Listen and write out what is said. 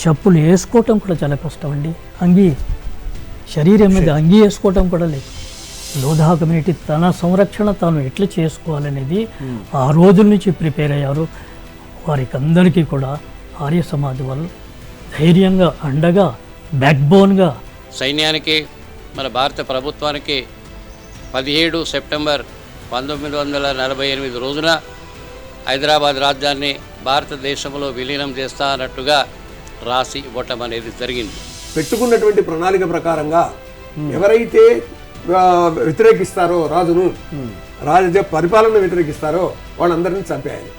చెప్పులు వేసుకోవటం కూడా చాలా కష్టం అండి. అంగి శరీరం మీద అంగి వేసుకోవటం కూడా లేదు. లోధా కమ్యూనిటీ తన సంరక్షణ తాను ఎట్లా చేసుకోవాలనేది ఆ రోజుల నుంచి ప్రిపేర్ అయ్యారు. వారికి అందరికీ కూడా ఆర్య సమాజ్ వాళ్ళు ధైర్యంగా అండగా బ్యాక్బోన్గా సైన్యానికి మన భారత ప్రభుత్వానికి పదిహేడు సెప్టెంబర్ పంతొమ్మిది వందల నలభై ఎనిమిది రోజున హైదరాబాద్ రాజ్యాన్ని భారతదేశంలో విలీనం చేస్తా అన్నట్టుగా రాసి ఇవ్వటం అనేది జరిగింది. పెట్టుకున్నటువంటి ప్రణాళిక ప్రకారంగా ఎవరైతే వ్యతిరేకిస్తారో రాజును రాజ పరిపాలన వ్యతిరేకిస్తారో వాళ్ళందరినీ చంపేయాలి.